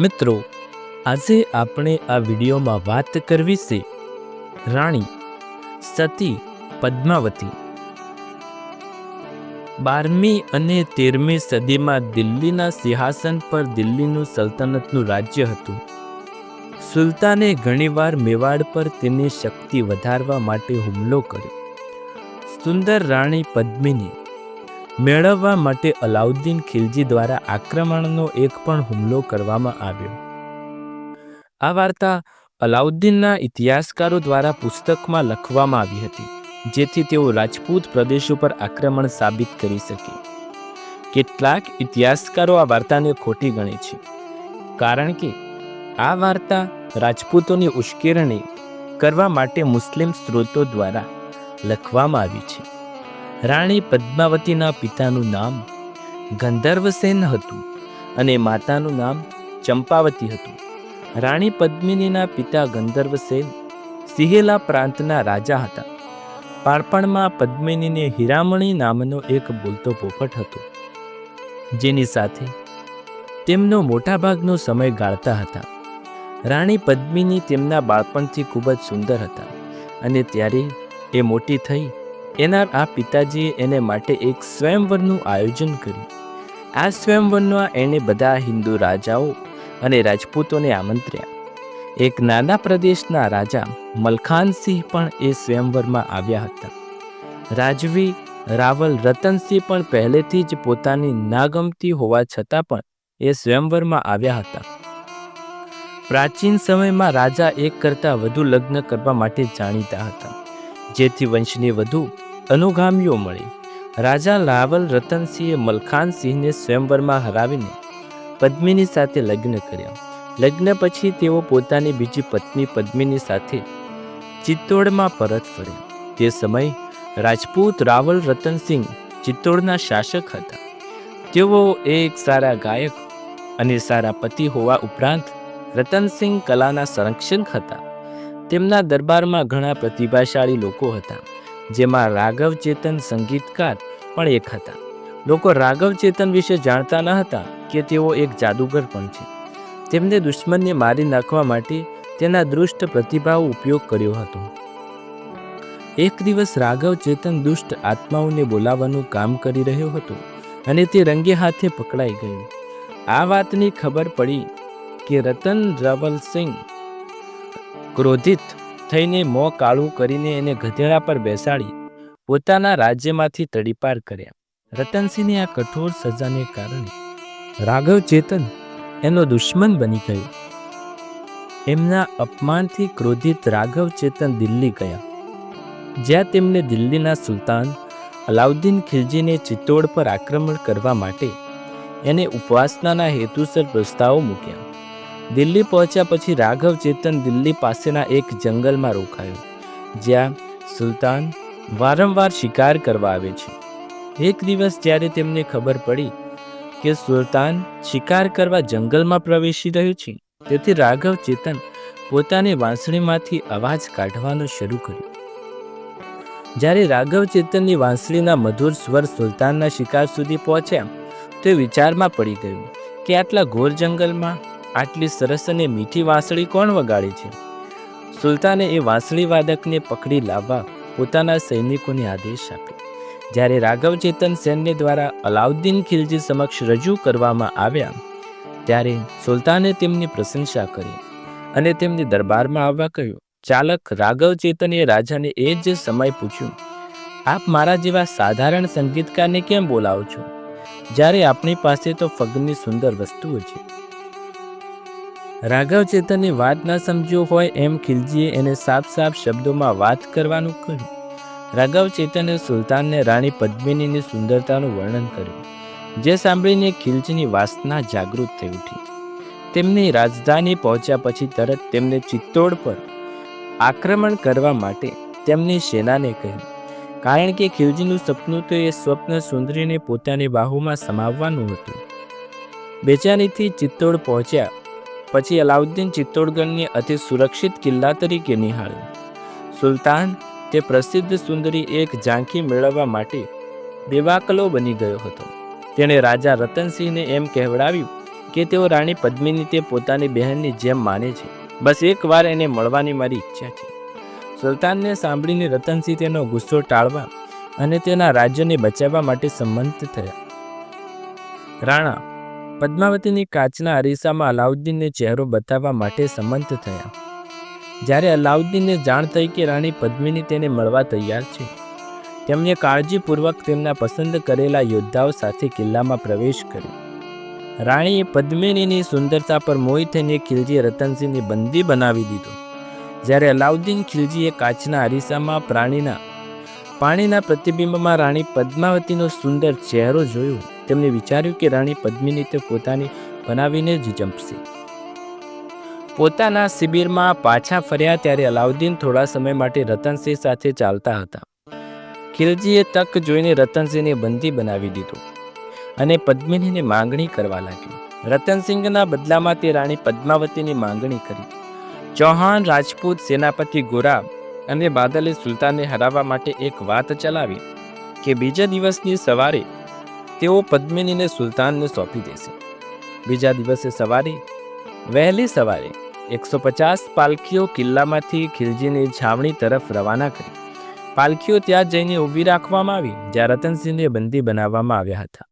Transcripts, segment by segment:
મિત્રો, આજે આપણે આ વિડીયોમાં વાત કરવી છે રાણી, સતી, પદ્માવતી. બારમી અને તેરમી સદીમાં દિલ્હીના સિંહાસન પર દિલ્હીનું સલ્તનતનું રાજ્ય હતું. સુલતાને ઘણીવાર મેવાડ પર તેની શક્તિ વધારવા માટે હુમલો કર્યો. સુંદર રાણી પદ્મિની મેળવવા માટે અલાઉદ્દીન ખિલજી દ્વારા આક્રમણનો એક પણ હુમલો કરવામાં આવ્યો. આ વાર્તા અલાઉદ્દીનના ઇતિહાસકારો દ્વારા પુસ્તકમાં લખવામાં આવી હતી, જેથી તેઓ રાજપૂત પ્રદેશ ઉપર આક્રમણ સાબિત કરી શકે. કેટલાક ઇતિહાસકારો આ વાર્તાને ખોટી ગણે છે, કારણ કે આ વાર્તા રાજપૂતોની ઉશ્કેરણી કરવા માટે મુસ્લિમ સ્ત્રોતો દ્વારા લખવામાં આવી છે. રાણી પદ્માવતીના પિતાનું નામ ગંધર્વસેન હતું અને માતાનું નામ ચંપાવતી હતું. રાણી પદ્મિનીના પિતા ગંધર્વસેન સિહેલા પ્રાંતના રાજા હતા. બાળપણમાં પદ્મિનીને હીરામણી નામનો એક બોલતો પોપટ હતો, જેની સાથે તેમનો મોટાભાગનો સમય ગાળતા હતા. રાણી પદ્મિની તેમના બાળપણથી ખૂબ જ સુંદર હતા અને ત્યારે એ મોટી થઈ એના આ પિતાજીએ એને માટે એક સ્વયંવરનું આયોજન કર્યું. આ સ્વયંવરમાં એણે બધા હિન્દુ રાજાઓ અને રાજપૂતોને આમંત્ર્યા. એક નાના પ્રદેશના રાજા મલખાનસિંહ પણ એ સ્વયંવરમાં આવ્યા હતા. રાજવી રાવલ રતનસિંહ પણ પહેલેથી જ પોતાની નાગમતી હોવા છતાં પણ એ સ્વયંવરમાં આવ્યા હતા. પ્રાચીન સમયમાં રાજા એક કરતાં વધુ લગ્ન કરવા માટે જાણીતા હતા. જેથી વંશને વધુ અનુગામીઓ મળી. રાજા લાવલ રતનસિંહે મલખાનસિંહને સ્વયંવરમાં હરાવીને પદ્મિની સાથે લગ્ન કર્યા. લગ્ન પછી તેઓ પોતાની બીજી પત્ની પદ્મિની સાથે ચિત્તોડમાં પરત ફર્યા. તે સમય રાજપૂત રાવલ રતનસિંહ ચિત્તોડના શાસક હતા. તેઓ એક સારા ગાયક અને સારા પતિ હોવા ઉપરાંત રતનસિંહ કલાના સંરક્ષક હતા. તેમના દરબારમાં ઘણા પ્રતિભાશાળી લોકો હતા. જેમાં રાઘવ ચેતન સંગીતકાર પણ એક હતા. લોકો રાઘવ ચેતન વિશે જાણતા ન હતા કે તેઓ એક જાદુગર પણ છે. તેમને દુશ્મનને મારી નાખવા માટે તેના દુષ્ટ પ્રતિભાવ ઉપયોગ કર્યો હતો. એક દિવસ રાઘવ ચેતન દુષ્ટ આત્માઓને બોલાવવાનું કામ કરી રહ્યો હતો અને તે રંગે હાથે પકડાઈ ગયો. આ વાતની ખબર પડી કે રતન રાવલસિંહ ક્રોધિત થઈને મોં કાળું કરીને એને ગધેડા પર બેસાડી પોતાના રાજ્યમાંથી તડીપાર કર્યા. રતનસિંહની આ કઠોર સજાને કારણે રાઘવ ચેતન એનો દુશ્મન બની ગયો. એમના અપમાનથી ક્રોધિત રાઘવ ચેતન દિલ્હી ગયા. જ્યાં તેમને દિલ્હીના સુલતાન અલાઉદ્દીન ખિલજીને ચિત્તોડ પર આક્રમણ કરવા માટે એને ઉપવાસનાના હેતુસર પ્રસ્તાવો મૂક્યા. દિલ્હી પહોંચ્યા પછી રાઘવ ચેતન દિલ્હી પાસેના એક જંગલમાં રોકાયો, જ્યાં સુલતાન વારંવાર શિકાર કરવા આવે છે. એક દિવસ જ્યારે તેમને ખબર પડી કે સુલતાન શિકાર કરવા જંગલમાં પ્રવેશી રહ્યું છે, તેથી રાઘવ ચેતન પોતાની વાંસળીમાંથી અવાજ કાઢવાનો શરૂ કર્યો. જ્યારે રાઘવ ચેતનની વાંસળીના મધુર સ્વર સુલતાનના શિકાર સુધી પહોંચ્યા, તે વિચારમાં પડી ગયું કે આટલા ઘોર જંગલમાં આટલી સરસ અને મીઠી વાંસળી કોણ વગાડે છે? સુલતાને એ વાંસળી વાદકને પકડી લાવવા પોતાના સૈનિકોને આદેશ આપ્યો. જ્યારે રાઘવ ચેતન સૈન્ય દ્વારા અલાઉદ્દીન ખિલજી સમક્ષ રજૂ કરવામાં આવ્યા, ત્યારે સુલતાને તેમની પ્રશંસા કરી અને તેમને દરબારમાં આવવા કહ્યું, ચાલક, રાઘવ ચેતને રાજાને એ જ સમય પૂછ્યું. આપ મારા જેવા સાધારણ સંગીતકારને કેમ બોલાવો છો? જ્યારે આપણી પાસે તો ફગની સુંદર વસ્તુઓ છે. રાઘવ ચેતનની વાત ન સમજ્યો હોય એમ ખિલજીએ એને સાફ સાફ શબ્દોમાં વાત કરવાનું કહ્યું. રાઘવ ચેતને સુલતાનને રાણી પદ્મિનીની સુંદરતાનું વર્ણન કર્યું, જે સાંભળીને ખિલજીની વાસના જાગૃત થઈ ઉઠી. તેમની રાજધાની પહોંચ્યા પછી તરત તેમને ચિત્તોડ પર આક્રમણ કરવા માટે તેમની સેનાને કહ્યું, કારણ કે ખિલજીનું સપનું તો એ સ્વપ્ન સુંદરીને પોતાની બાહુમાં સમાવવાનું હતું. બેચારીથી ચિત્તોડ પહોંચ્યા પછી અલાઉદ્દીન ચિત્તોડગઢની અતિ સુરક્ષિત કિલ્લા તરીકે નિહાળ્યો. સુલતાન, તે પ્રસિદ્ધ સુંદરી એક ઝાંખી મેળવવા માટે બેવાકલો બની ગયો હતો. તેણે રાજા રતનસિંહને એમ કહેવડાવ્યું કે તેઓ રાણી પદ્મિની તે પોતાની બહેનની જેમ માને છે. બસ એકવાર એને મળવાની મારી ઈચ્છા છે. સુલતાનને સાંભળીને રતનસિંહ તેનો ગુસ્સો ટાળવા અને તેના રાજ્યને બચાવવા માટે સંમત થયા. રાણા પદ્માવતીની કાચના અરીસામાં અલાઉદ્દીનને ચહેરો બતાવવા માટે સંમત થયા. જ્યારે અલાઉદ્દીનને જાણ થઈ કે રાણી પદ્મિની તેને મળવા તૈયાર છે, તેમણે કાળજીપૂર્વક તેમના પસંદ કરેલા યોદ્ધાઓ સાથે કિલ્લામાં પ્રવેશ કર્યો. રાણીએ પદ્મિનીની સુંદરતા પર મોહિત થઈને ખિલજીએ રતનસિંહને બંદી બનાવી દીધો. જ્યારે અલાઉદ્દીન ખિલજીએ કાચના અરીસામાં પ્રાણીના, પાણીના પ્રતિબિંબમાં રાણી પદ્માવતીનો સુંદર ચહેરો જોયો તેમણે વિચાર્યું કે રાણી પદ્મિની તે પોતાની બનાવીને જ જંપશે. પોતાના શિબિરમાં પાછા ફર્યા ત્યારે અલાઉદ્દીન થોડા સમય માટે રતનસિંહ સાથે ચાલતા હતા. ખિલજીએ તક જોઈને રતનસિંહને બંદી બનાવી દીધો અને પદ્મિનીની માંગણી કરવા લાગ્યો. રતનસિંહના બદલામાં તે રાણી પદ્માવતીની માંગણી કરી. ચૌહાણ રાજપૂત સેનાપતિ ગોરા અને બાદલે સુલતાનને હરાવવા માટે એક વાત ચલાવી કે બીજા દિવસની સવારે તેઓ પદ્મિનીને સુલતાનને સોંપી દેશે. બીજા દિવસે સવારે, વહેલી સવારે એકસો પચાસ પાલખીઓ કિલ્લામાંથી ખિલજીની છાવણી તરફ રવાના કરી. પાલખીઓ ત્યાં જઈને ઊભી રાખવામાં આવી, જ્યાં રતનસિંહને બંદી બનાવવામાં આવ્યા હતા.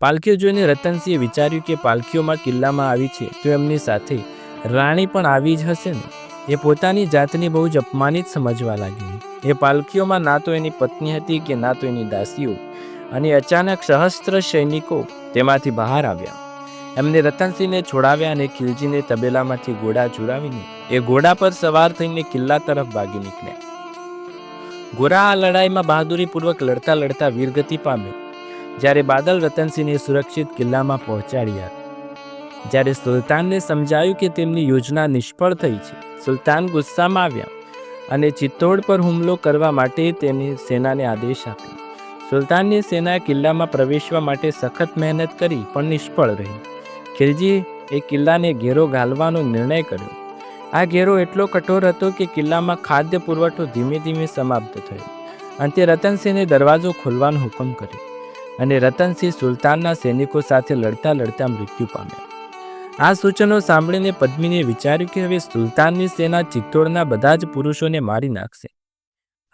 પાલખીઓ જોઈને રતનસિંહે વિચાર્યું કે પાલખીઓમાં કિલ્લામાં આવી છે, તો એમની સાથે રાણી પણ આવી જ હશે ને? એ પોતાની જાતને બહુ જ અપમાનિત સમજવા લાગ્યું એ પાલખીઓમાં ના તો એની પત્ની હતી કે ના તો એની દાસીઓ? અને અચાનક સહસ્ત્ર સૈનિકો તેમાંથી બહાર આવ્યા. એમને રતનસિંહને છોડાવ્યા અને ખિલજીને તબેલામાંથી ઘોડા ચુરાવીને એ ઘોડા પર સવાર થઈને કિલ્લા તરફ ભાગી નીકળ્યા. ગોરા આ લડાઈમાં બહાદુરીપૂર્વક લડતા લડતા વીરગતિ પામ્યો. જ્યારે બાદલ રતનસિંહને સુરક્ષિત કિલ્લામાં પહોંચાડ્યા. જ્યારે સુલતાનને સમજાયું કે તેમની યોજના નિષ્ફળ થઈ છે, સુલતાન ગુસ્સામાં આવ્યા અને ચિત્તોડ પર હુમલો કરવા માટે તેની સેનાને આદેશ આપ્યો. સુલતાનની સેના કિલ્લામાં પ્રવેશવા માટે સખત મહેનત કરી, પણ નિષ્ફળ રહી. ખિલજીએ એ કિલ્લાને ઘેરો ઘાલવાનો નિર્ણય કર્યો. આ ઘેરો એટલો કઠોર હતો કે કિલ્લામાં ખાદ્ય પુરવઠો ધીમે ધીમે સમાપ્ત થયો. અંતે રતનસિંહને દરવાજો ખોલવાનો હુકમ કર્યો અને રતનસિંહ સુલતાનના સૈનિકો સાથે લડતા લડતા મૃત્યુ પામ્યા. આ સૂચનો સાંભળીને પદ્મિનીએ વિચાર્યું કે હવે સુલતાનની સેના ચિત્તોડના બધા જ પુરુષોને મારી નાખશે.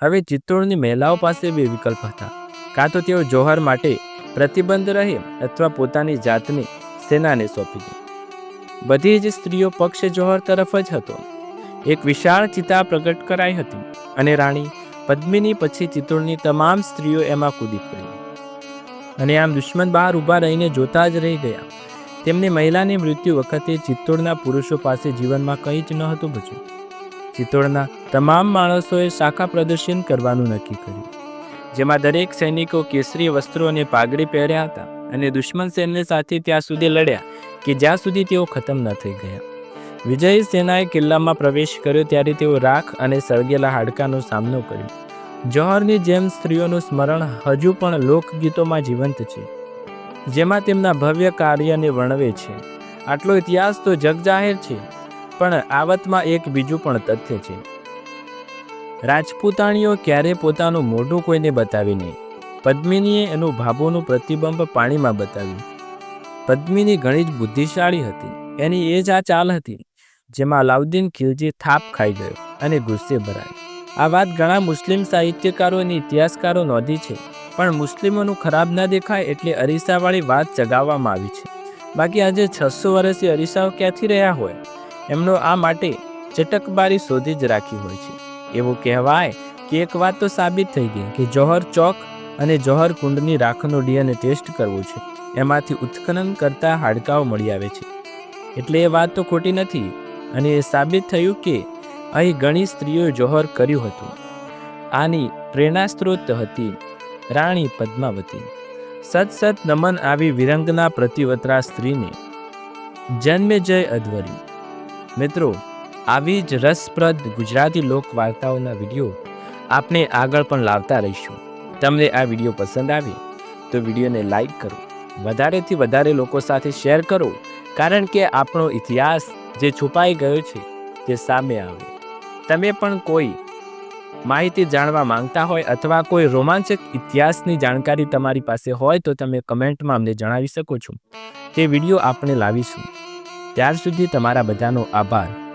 હવે ચિત્તોડની મહિલાઓ પાસે બે વિકલ્પ હતા. કાં તો તેઓ જોહર માટે પ્રતિબંધ રહે અથવા પોતાની જાતને સેનાને સોંપી દે. બધી જ સ્ત્રીઓ પક્ષ જોહર તરફ જ હતો. એક વિશાળ ચિતા પ્રગટ કરાઈ હતી અને રાણી પદ્મિની પછી ચિત્તોડની તમામ સ્ત્રીઓ એમાં કૂદી પડી. અને આમ દુશ્મન બહાર ઊભા રહીને જોતા જ રહી ગયા. તેમની મહિલાની મૃત્યુ વખતે ચિત્તોડના પુરુષો પાસે જીવનમાં કંઈ જ નહોતું બચ્યું. ચિત્તોડના તમામ માણસોએ શાખા પ્રદર્શન કરવાનું નક્કી કર્યું. જેમાં દરેક સૈનિકો કેસરી વસ્ત્રો અને પાઘડી પહેર્યા હતા અને દુશ્મન સૈન્ય સાથે ત્યાં સુધી લડ્યા કે જ્યાં સુધી તેઓ ખતમ ન થઈ ગયા. વિજય સેનાએ કિલ્લામાં પ્રવેશ કર્યો ત્યારે તેઓ રાખ અને સળગેલા હાડકાનો સામનો કર્યો. જોહરની જેમ સ્ત્રીઓનું સ્મરણ હજુ પણ લોકગીતોમાં જીવંત છે, જેમાં તેમના ભવ્ય કાર્યને વર્ણવે છે. આટલો ઇતિહાસ તો જગજાહેર છે, પણ આવતમાં એક બીજું પણ તથ્ય છે. રાજપૂતાણીઓ ક્યારે પોતાનું મોઢું કોઈને બતાવી નહીં. પદ્મિનીએ એનું ભાભોનું પ્રતિબંબ પાણીમાં બતાવ્યું. પદ્મિની ઘણી જ બુદ્ધિશાળી હતી. એની એ જ આ ચાલ હતી, જેમાં અલાઉદ્દીન ખિલજી થાપ ખાઈ ગયો અને ગુસ્સે ભરાયો. આ વાત ઘણા મુસ્લિમ સાહિત્યકારો અને ઇતિહાસકારો નોંધી છે, પણ મુસ્લિમોનું ખરાબ ન દેખાય એટલે અરીસાવાળી વાત ચગાવવામાં આવી છે. બાકી આજે છસો વર્ષથી અરીસાઓ ક્યાંથી રહ્યા હોય? એમનો આ માટે ચટકબારી શોધી જ રાખી હોય છે. એવું કહેવાય કે એક વાત તો સાબિત થઈ ગઈ કે જોહર ચોક અને જોહર કુંડની રાખનો ડીએનએ ટેસ્ટ કરવો છે. એમાંથી ઉત્ખનન કરતા હાડકાઓ મળી આવે છે. એટલે એ વાત તો ખોટી નથી અને એ સાબિત થયું કે અહીં ઘણી સ્ત્રીઓએ જોહર કર્યું હતું. આની પ્રેરણા સ્ત્રોત હતી રાણી પદ્માવતી. સત સત નમન આવી વિરંગના પ્રતિવત્રા સ્ત્રીને. જન્મે જય અધ્વરી. મિત્રો આવી જ રસપ્રદ ગુજરાતી લોક વાર્તાઓના વીડિયો આપણે આગળ પણ લાવતા રહીશું. તમને આ વીડિયો પસંદ આવે તો વિડીયોને લાઈક કરો. વધારેથી વધારે લોકો સાથે શેર કરો, કારણ કે આપણો ઇતિહાસ જે છુપાઈ ગયો છે તે સામે આવે. તમે પણ કોઈ માહિતી જાણવા માંગતા હોય અથવા કોઈ રોમાંચક ઇતિહાસની જાણકારી તમારી પાસે હોય તો તમે કમેન્ટમાં અમને જણાવી શકો છો. તે વીડિયો આપણે લાવીશું. ત્યાર સુધી તમારા બધાનો આભાર.